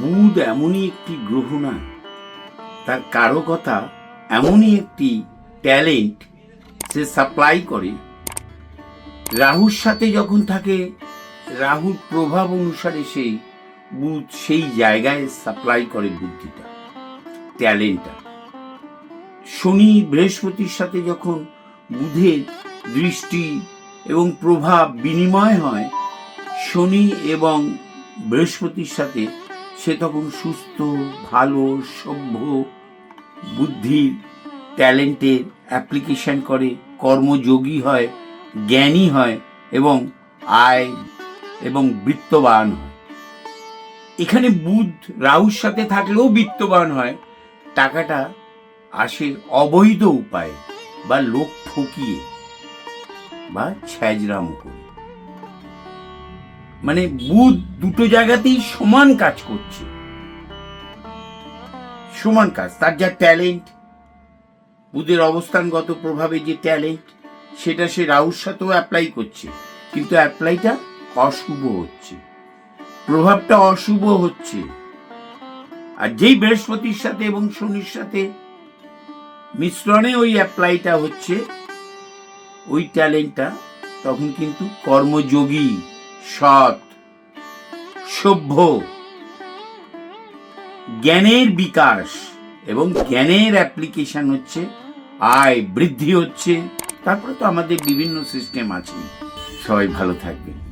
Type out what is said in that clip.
বুধ এমনই একটি গ্রহ না তার কারকতা এমনই একটি ট্যালেন্ট সে সাপ্লাই করে। রাহুর সাথে যখন থাকে, রাহুর প্রভাব অনুসারে সেই বুধ সেই জায়গায় সাপ্লাই করে বুদ্ধিটা, ট্যালেন্টটা। শনি বৃহস্পতির সাথে যখন বুধের দৃষ্টি এবং প্রভাব বিনিময় হয়, শনি এবং বৃহস্পতির সাথে সে তখন সুস্থ, ভালো, সভ্য, বুদ্ধির, ট্যালেন্টের অ্যাপ্লিকেশন করে, কর্মযোগী হয়, জ্ঞানী হয় এবং আয় এবং বিত্তবান হয়। এখানে বুধ রাহুর সাথে থাকলেও বৃত্তবান হয়। টাকাটা আসে অবৈধ উপায়ে বা লোক ঠকিয়ে বা ছ্যাজরাম করে। মানে বুধ দুটো জায়গাতেই সমান কাজ করছে। সমান কাজ, তার যা ট্যালেন্ট, বুধের অবস্থানগত প্রভাবে যে ট্যালেন্ট, সেটা সে রাহুর সাথেও অ্যাপ্লাই করছে, কিন্তু অ্যাপ্লাইটা অশুভ হচ্ছে। প্রভাবটা অশুভ হচ্ছে। আর যেই বৃহস্পতির সাথে এবং শনির সাথে মিশ্রণে ওই অ্যাপ্লাইটা হচ্ছে, ওই ট্যালেন্টটা তখন কিন্তু কর্মযোগী। সৎ, সভ্য। জ্ঞানের বিকাশ এবং জ্ঞানের অ্যাপ্লিকেশন হচ্ছে, আয় বৃদ্ধি হচ্ছে। তারপরে তো আমাদের বিভিন্ন সিস্টেম আছে সবাই ভালো থাকবেন।